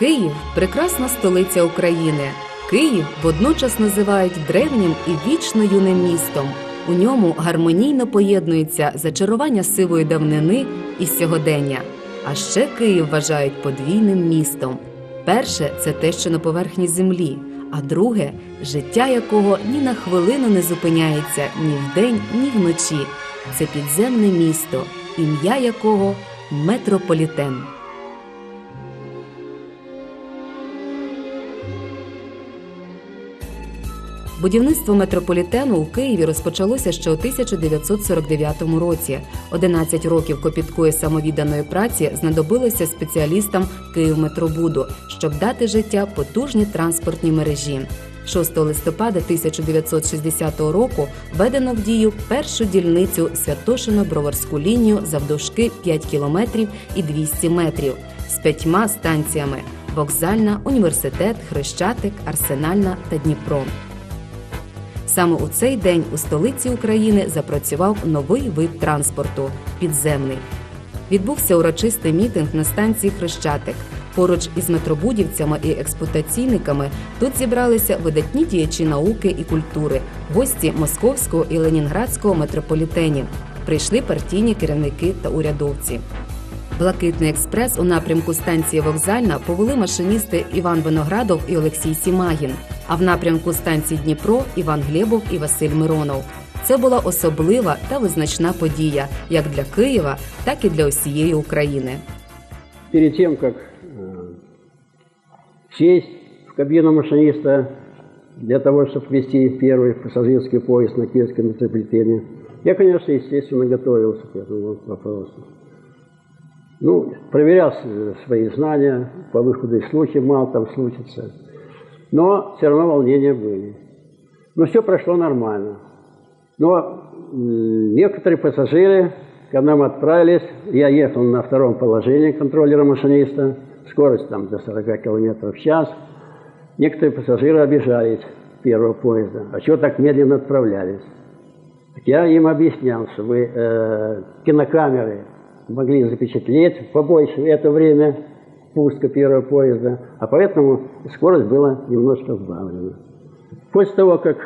Київ прекрасна столиця України. Київ водночас називають древнім і вічно юним містом. У ньому гармонійно поєднується зачарування сивої давнини і сьогодення. А ще Київ вважають подвійним містом. Перше це те, що на поверхні землі, а друге життя якого ні на хвилину не зупиняється ні вдень, ні вночі. Це підземне місто, ім'я якого метрополітен. Будівництво метрополітену у Києві розпочалося ще у 1949 році. 11 років копіткої самовідданої праці знадобилося спеціалістам Київметробуду, щоб дати життя потужній транспортній мережі. 6 листопада 1960 року введено в дію першу дільницю Святошино-Броварську лінію завдовжки 5 кілометрів і 200 метрів з п'ятьма станціями: вокзальна, університет, Хрещатик, Арсенальна та Дніпро. Саме у цей день у столиці України запрацював новий вид транспорту підземний. Відбувся урочистий мітинг на станції Хрещатик. Поруч із метробудівцями і експлуатаційниками тут зібралися видатні діячі науки і культури, гості московського і ленінградського метрополітенів. Прийшли партійні керівники та урядовці. Блакитний експрес у напрямку станції Вокзальна повели машиністи Іван Виноградов і Олексій Сімагін. А в напрямку станції Дніпро Іван Глєбов і Василь Миронов. Це була особлива та визначна подія як для Києва, так і для усієї України. Перед тем, как э, сесть в кабину машиниста для того, чтобы вести первый пассажирский поезд на Киевском метрополитене, я, конечно, естественно, готовился к этому вопросу. Ну, проверял свои знания, по выходу из случая, мало там случится. Но все равно волнения были. Но все прошло нормально. Но некоторые пассажиры, когда мы отправились, я ехал на втором положении контроллера-машиниста, скорость там до 40 км в час. Некоторые пассажиры обижались первого поезда. А чего так медленно отправлялись? Я им объяснял, что вы э, кинокамеры могли запечатлеть побольше это время пуска первого поезда, а поэтому скорость была немножко сбавлена. После того, как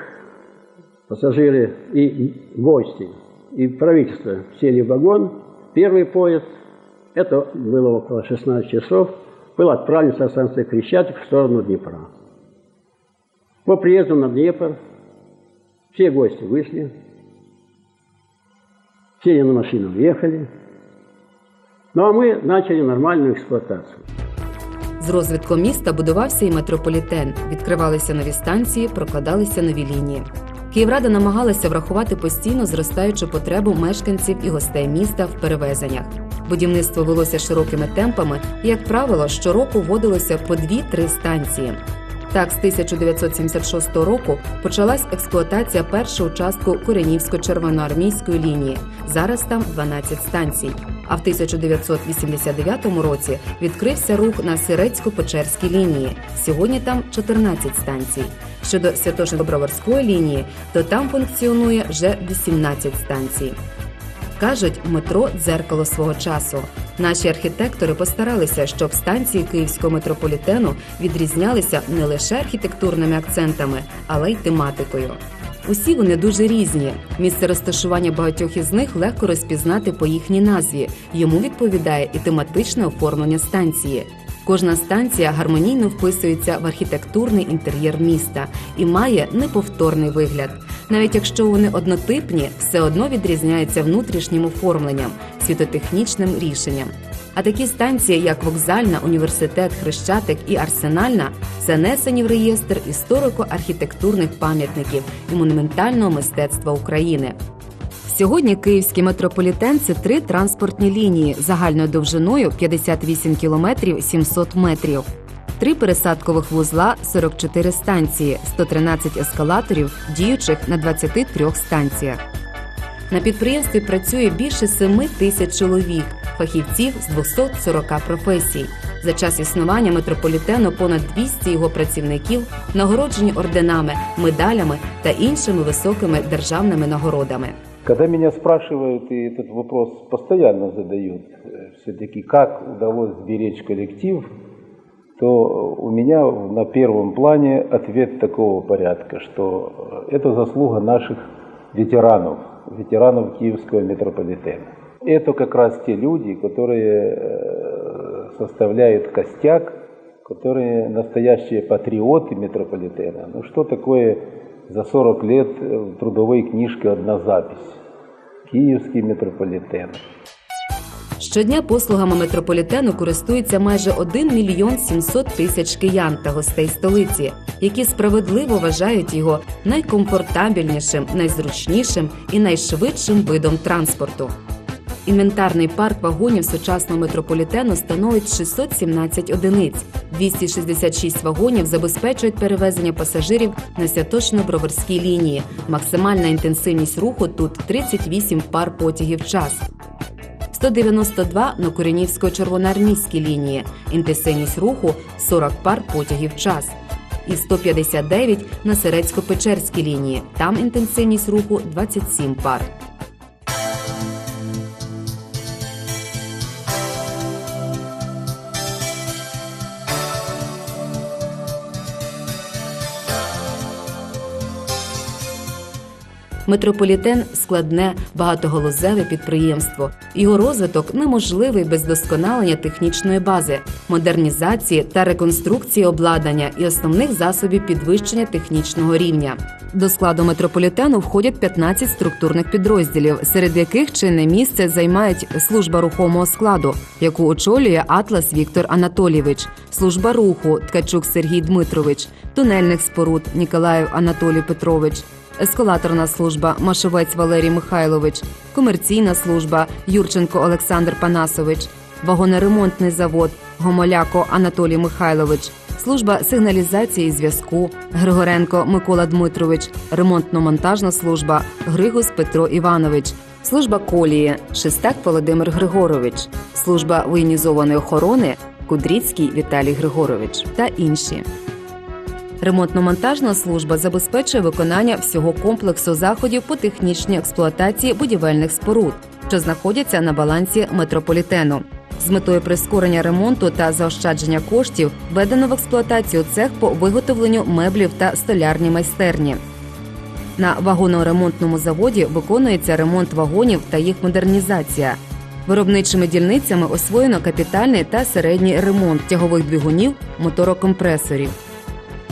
пассажиры и гости, и правительство сели в вагон, первый поезд, это было около 16 часов, был отправлен со станции Крещатик в сторону Днепра. По приезду на Днепр все гости вышли, сели на машину, уехали. Ну а мы начали нормальную эксплуатацию. З розвитком міста будувався і метрополітен, відкривалися нові станції, прокладалися нові лінії. Київрада намагалася врахувати постійно зростаючу потребу мешканців і гостей міста в перевезеннях. Будівництво велося широкими темпами, і, як правило, щороку вводилося по 2-3 станції. Так, з 1976 року почалась експлуатація першого участку Коренівсько-червоноармійської лінії. Зараз там 12 станцій. А в 1989 році відкрився рух на Сирецько-Печерській лінії. Сьогодні там 14 станцій. Щодо Святошино-Броварської лінії, то там функціонує вже 18 станцій. Кажуть, метро дзеркало свого часу. Наші архітектори постаралися, щоб станції київського метрополітену відрізнялися не лише архітектурними акцентами, але й тематикою. Усі вони дуже різні. Місце розташування багатьох із них легко розпізнати по їхній назві. Йому відповідає і тематичне оформлення станції. Кожна станція гармонійно вписується в архітектурний інтер'єр міста і має неповторний вигляд. Навіть якщо вони однотипні, все одно відрізняються внутрішнім оформленням, світотехнічним рішенням. А такі станції, як вокзальна, університет, Хрещатик і Арсенальна, занесені в реєстр історико-архітектурних пам'ятників і монументального мистецтва України. Сьогодні київський метрополітен це три транспортні лінії загальною довжиною 58 кілометрів 700 метрів. Три пересадкових вузла, 44 станції, 113 ескалаторів, діючих на 23 станціях. На підприємстві працює більше 7 тисяч чоловік, фахівців з 240 професій. За час існування метрополітену понад 200 його працівників нагороджені орденами, медалями та іншими високими державними нагородами. Когда меня спрашивают, и этот вопрос постоянно задают, все-таки как удалось сберечь коллектив, то у меня на первом плане ответ такого порядка, что э, это заслуга наших ветеранов, ветеранов Киевского метрополитена. Это как раз те люди, которые э, составляют костяк, которые настоящие патриоты метрополитена. Ну что такое за 40 лет в трудовой книжке одна запись? Киевский метрополитен. Щодня послугами метрополітену користується майже 1 мільйон 700 тисяч киян та гостей столиці, які справедливо вважають його найкомфортабельнішим, найзручнішим і найшвидшим видом транспорту. Інвентарний парк вагонів сучасного метрополітену становить 617 одиниць. 266 вагонів забезпечують перевезення пасажирів на Святошино-Броварській лінії. Максимальна інтенсивність руху тут 38 пар потягів в час. 192 на Корінівсько-червоноармійській лінії, інтенсивність руху 40 пар потягів час. І 159 на Серецько-Печерській лінії, там інтенсивність руху 27 пар. Метрополітен складне багатоголузеве підприємство. Його розвиток неможливий без досконалення технічної бази, модернізації та реконструкції обладнання і основних засобів підвищення технічного рівня. До складу метрополітену входять 15 структурних підрозділів, серед яких чинне місце займають служба рухомого складу, яку очолює Атлас Віктор Анатолійович, служба руху Ткачук Сергій Дмитрович, тунельних споруд Ніколаєв Анатолій Петрович, ескалаторна служба Машовець Валерій Михайлович, комерційна служба Юрченко Олександр Панасович, вагоноремонтний завод Гомоляко Анатолій Михайлович, служба сигналізації зв'язку Григоренко Микола Дмитрович, ремонтно-монтажна служба Григус Петро Іванович. Служба колії Шестак Володимир Григорович, служба воєнізованої охорони Кудріцький Віталій Григорович. Та інші. Ремонтно-монтажна служба забезпечує виконання всього комплексу заходів по технічній експлуатації будівельних споруд, що знаходяться на балансі метрополітену. З метою прискорення ремонту та заощадження коштів введено в експлуатацію цех по виготовленню меблів та столярні майстерні. На вагоноремонтному заводі виконується ремонт вагонів та їх модернізація. Виробничими дільницями освоєно капітальний та середній ремонт тягових двигунів, моторокомпресорів.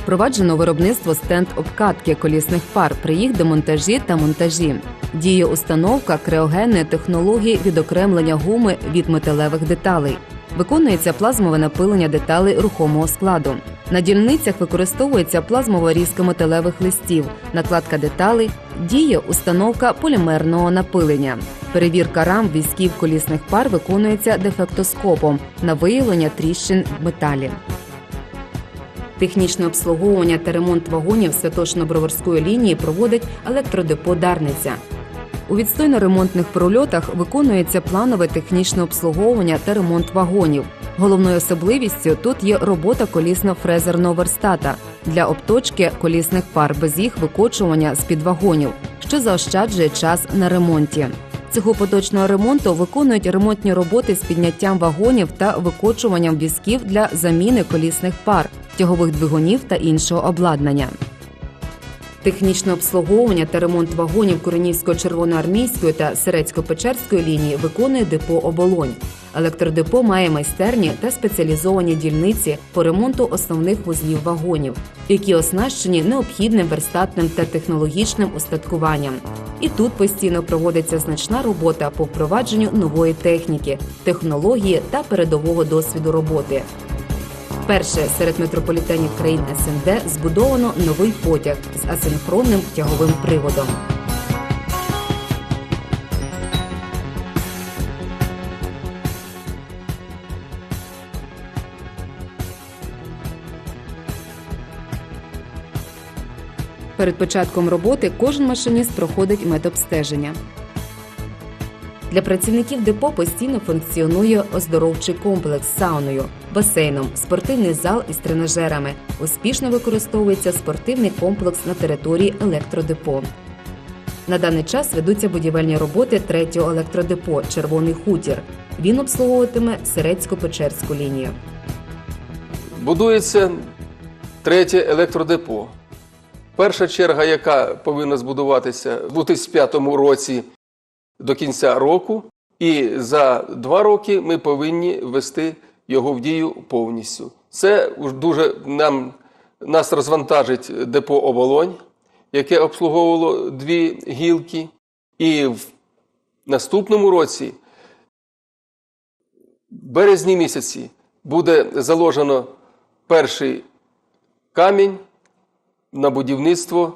Впроваджено виробництво стенд обкатки колісних пар при їх демонтажі та монтажі. Діє установка креогенної технології відокремлення гуми від металевих деталей. Виконується плазмове напилення деталей рухомого складу. На дільницях використовується плазмова різка металевих листів, накладка деталей, діє установка полімерного напилення. Перевірка рам візків колісних пар виконується дефектоскопом на виявлення тріщин в металі. Технічне обслуговування та ремонт вагонів Святошино-Броварської лінії проводить електродепо Дарниця. У відстойно-ремонтних прольотах виконується планове технічне обслуговування та ремонт вагонів. Головною особливістю тут є робота колісно-фрезерного верстата для обточки колісних пар без їх викочування з-під вагонів, що заощаджує час на ремонті. Цього поточного ремонту виконують ремонтні роботи з підняттям вагонів та викочуванням візків для заміни колісних пар, тягових двигунів та іншого обладнання. Технічне обслуговування та ремонт вагонів Коренівсько-червоноармійської та Серецько-Печерської лінії виконує депо Оболонь. Електродепо має майстерні та спеціалізовані дільниці по ремонту основних вузлів вагонів, які оснащені необхідним верстатним та технологічним устаткуванням. І тут постійно проводиться значна робота по впровадженню нової техніки, технології та передового досвіду роботи. Вперше серед метрополітенів країн СНД збудовано новий потяг з асинхронним тяговим приводом. Перед початком роботи кожен машиніст проходить медобстеження. Для працівників депо постійно функціонує оздоровчий комплекс з сауною, басейном, спортивний зал із тренажерами. Успішно використовується спортивний комплекс на території електродепо. На даний час ведуться будівельні роботи третього електродепо Червоний хутір. Він обслуговуватиме Серецько-Печерську лінію. Будується третє електродепо. Перша черга, яка повинна збудуватися у 2005 році до кінця року, і за два роки ми повинні ввести його в дію повністю. Це дуже нам, нас розвантажить депо оболонь, яке обслуговувало дві гілки. І в наступному році, березні місяці, буде заложено перший камінь на будівництво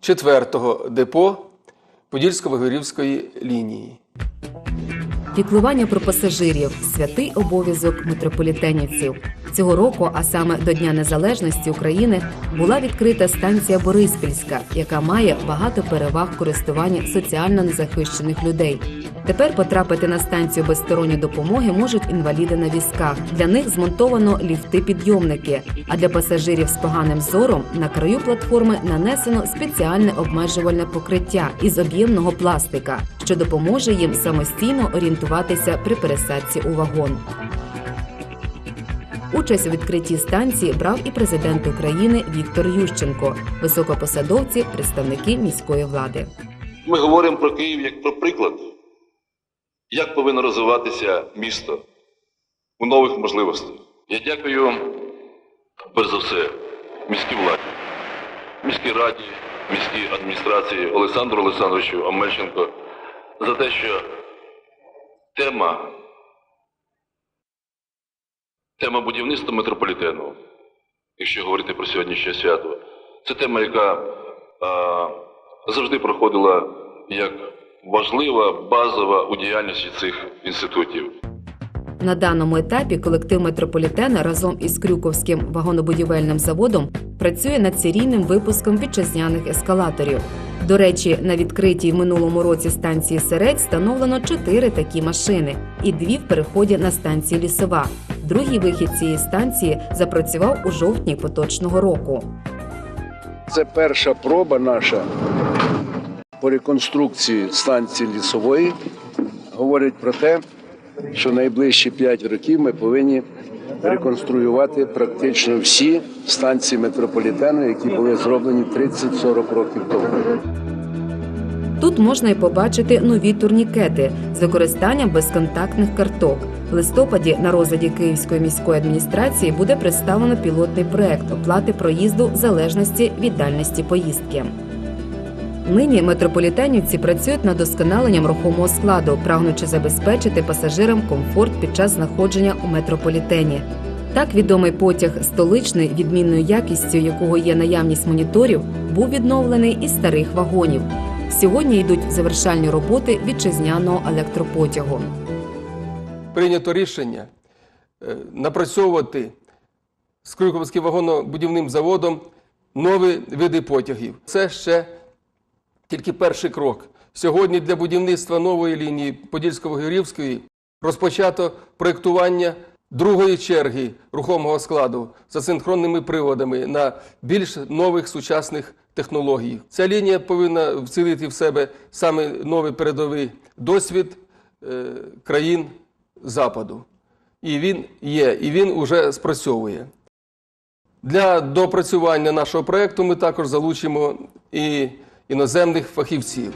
четвертого депо Подільсько-Вигорівської лінії. Піклування про пасажирів святий обов'язок митрополітенівців. Цього року, а саме до Дня Незалежності України, була відкрита станція Бориспільська, яка має багато переваг в користуванні соціально незахищених людей. Тепер потрапити на станцію без сторонньої допомоги можуть інваліди на візках. Для них змонтовано ліфти-підйомники. А для пасажирів з поганим зором на краю платформи нанесено спеціальне обмежувальне покриття із об'ємного пластика, що допоможе їм самостійно орієнтуватися при пересадці у вагон. Участь у відкритті станції брав і президент України Віктор Ющенко, високопосадовці, представники міської влади. Ми говоримо про Київ як про приклад, як повинно розвиватися місто у нових можливостях. Я дякую, перш за все, міській владі, міській раді, міській адміністрації Олександру Олександровичу Омельченко за те, що тема, тема будівництва метрополітену, якщо говорити про сьогоднішнє свято, це тема, яка а, завжди проходила як важлива, базова у діяльності цих інститутів. На даному етапі колектив метрополітена разом із Крюковським вагонобудівельним заводом працює над серійним випуском вітчизняних ескалаторів. До речі, на відкритій в минулому році станції Середь встановлено чотири такі машини і дві в переході на станції Лісова. Другий вихід цієї станції запрацював у жовтні поточного року. Це перша проба наша по реконструкції станції лісової. Говорить про те, що найближчі 5 років ми повинні реконструювати практично всі станції метрополітену, які були зроблені 30-40 років тому. Тут можна й побачити нові турнікети з використанням безконтактних карток. В листопаді на розгляді Київської міської адміністрації буде представлено пілотний проект оплати проїзду в залежності від дальності поїздки. Нині метрополітенівці працюють над досконаленням рухомого складу, прагнучи забезпечити пасажирам комфорт під час знаходження у метрополітені. Так, відомий потяг столичний, відмінною якістю якого є наявність моніторів, був відновлений із старих вагонів. Сьогодні йдуть завершальні роботи вітчизняного електропотягу. Прийнято рішення е, напрацьовувати з Крюковським вагонобудівним заводом нові види потягів. Це ще тільки перший крок. Сьогодні для будівництва нової лінії Подільсько-Вигорівської розпочато проєктування другої черги рухомого складу за синхронними приводами на більш нових сучасних технологій. Ця лінія повинна вцілити в себе саме новий передовий досвід е, країн Западу. І він є, і він уже спрацьовує. Для допрацювання нашого проєкту ми також залучимо і іноземних фахівців.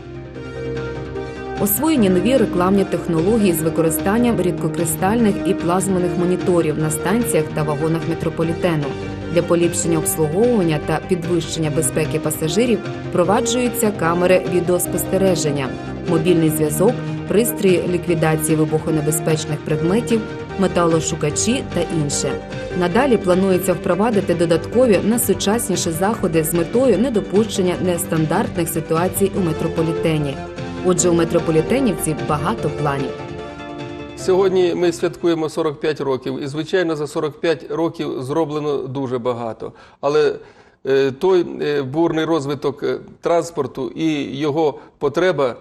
Освоєні нові рекламні технології з використанням рідкокристальних і плазмених моніторів на станціях та вагонах метрополітену. Для поліпшення обслуговування та підвищення безпеки пасажирів впроваджуються камери відеоспостереження, мобільний зв'язок, пристрої ліквідації вибухонебезпечних предметів, металошукачі та інше. Надалі планується впровадити додаткові найсучасніші заходи з метою недопущення нестандартних ситуацій у метрополітені. Отже, у метрополітенівців багато планів. Сьогодні ми святкуємо 45 років, і звичайно, за 45 років зроблено дуже багато. Але е, той е, бурний розвиток е, транспорту і його потреба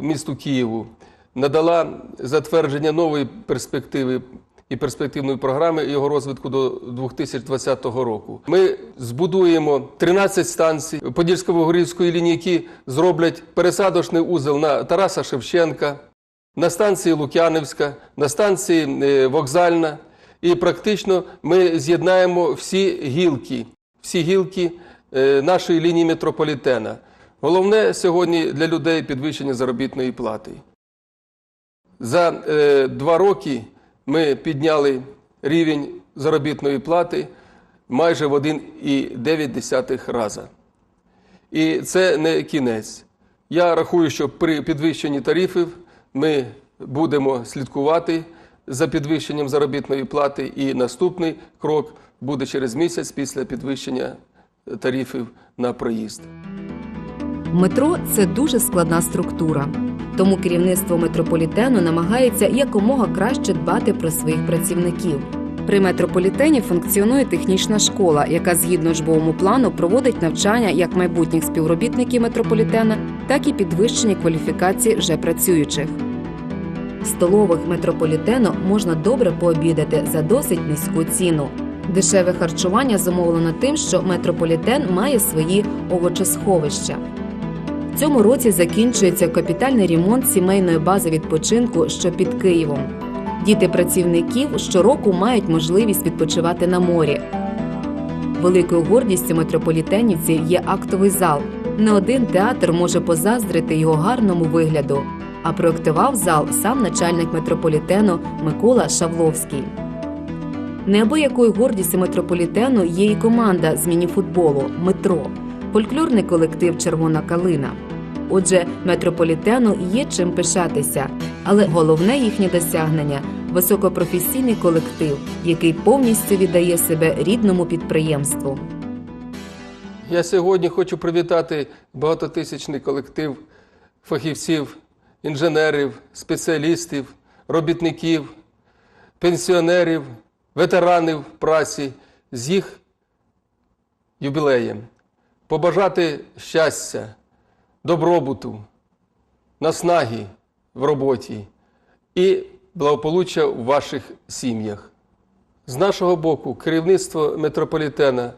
місту Києву надала затвердження нової перспективи і перспективної програми його розвитку до 2020 року. Ми збудуємо 13 станцій Подільсько-Вугорівської лінії, які зроблять пересадочний узел на Тараса Шевченка, на станції Лук'янівська, на станції е, Вокзальна. і практично ми з'єднаємо всі гілки, всі гілки е, нашої лінії метрополітена. Головне сьогодні для людей підвищення заробітної плати. За е, два роки ми підняли рівень заробітної плати майже в 1,9 рази. І це не кінець. Я рахую, що при підвищенні тарифів ми будемо слідкувати за підвищенням заробітної плати, і наступний крок буде через місяць після підвищення тарифів на проїзд. Метро це дуже складна структура. Тому керівництво метрополітену намагається якомога краще дбати про своїх працівників. При метрополітені функціонує технічна школа, яка згідно жбовому плану проводить навчання як майбутніх співробітників метрополітена, так і підвищення кваліфікації вже працюючих. В столових метрополітену можна добре пообідати за досить низьку ціну. Дешеве харчування зумовлено тим, що метрополітен має свої овочесховища. В цьому році закінчується капітальний ремонт сімейної бази відпочинку, що під Києвом. Діти працівників щороку мають можливість відпочивати на морі. Великою гордістю метрополітенівців є актовий зал. Не один театр може позаздрити його гарному вигляду. А проектував зал сам начальник метрополітену Микола Шавловський. Неабиякою гордістю метрополітену є і команда з мініфутболу Метро, фольклорний колектив Червона калина. Отже, метрополітену є чим пишатися, але головне їхнє досягнення високопрофесійний колектив, який повністю віддає себе рідному підприємству. Я сьогодні хочу привітати багатотисячний колектив фахівців, інженерів, спеціалістів, робітників, пенсіонерів, ветеранів праці з їх юбілеєм. Побажати щастя, добробуту, наснаги в роботі і благополуччя в ваших сім'ях. З нашого боку, керівництво метрополітена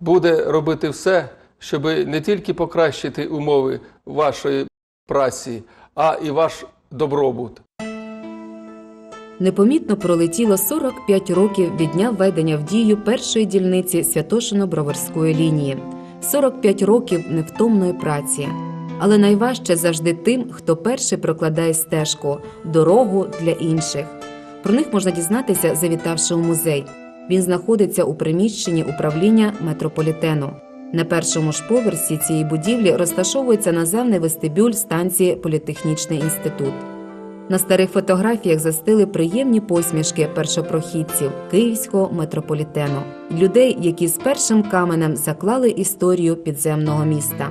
буде робити все, щоб не тільки покращити умови вашої праці, а і ваш добробут. Непомітно пролетіло 45 років від дня введення в дію першої дільниці Святошино-Броварської лінії, 45 років невтомної праці. Але найважче завжди тим, хто перший прокладає стежку, дорогу для інших. Про них можна дізнатися, завітавши у музей. Він знаходиться у приміщенні управління метрополітену. На першому ж поверсі цієї будівлі розташовується наземний вестибюль станції Політехнічний інститут. На старих фотографіях застили приємні посмішки першопрохідців київського метрополітену, людей, які з першим каменем заклали історію підземного міста.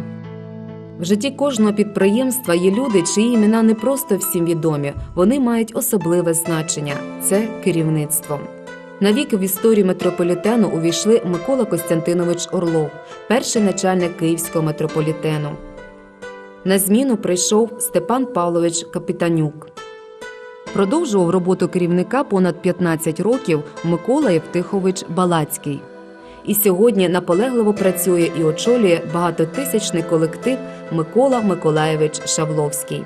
В житті кожного підприємства є люди, чиї імена не просто всім відомі, вони мають особливе значення це керівництво. Навіки в історію метрополітену увійшли Микола Костянтинович Орлов, перший начальник київського метрополітену. На зміну прийшов Степан Павлович Капітанюк. Продовжував роботу керівника понад 15 років Микола Євтихович Балацький. І сьогодні наполегливо працює і очолює багатотисячний колектив Микола Миколаєвич Шавловський.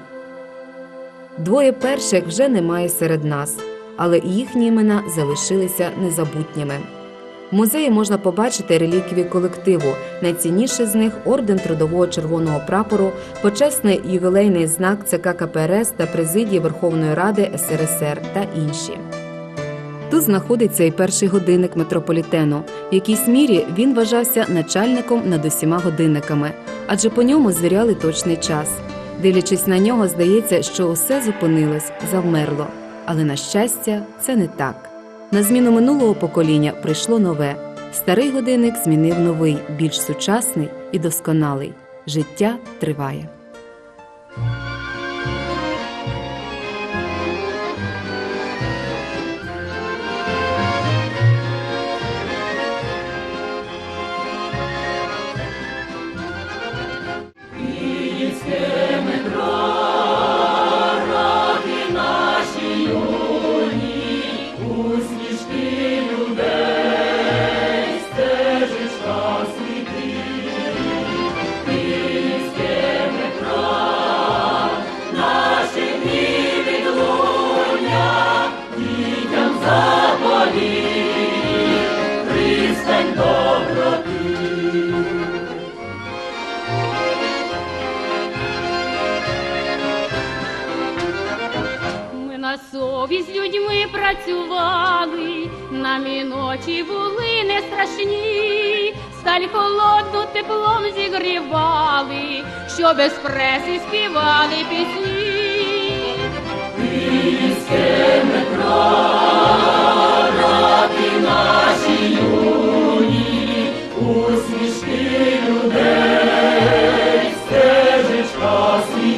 Двоє перших вже немає серед нас, але їхні імена залишилися незабутніми. Музеї можна побачити реліквії колективу. Найцінніше з них орден Трудового Червоного прапору, почесний ювілейний знак ЦК КПРС та президії Верховної Ради СРСР та інші. Тут знаходиться і перший годинник метрополітену. В якійсь мірі він вважався начальником над усіма годинниками, адже по ньому звіряли точний час. Дивлячись на нього, здається, що усе зупинилось, завмерло. Але на щастя, це не так. На зміну минулого покоління прийшло нове. Старий годинник змінив новий, більш сучасний і досконалий. Життя триває. Ми на совість людьми працювали, нам і ночі були не страшні, сталь холодну теплом зігрівали, що без преси співали пісні. Київське метро, ради наші. Filho de Deus, que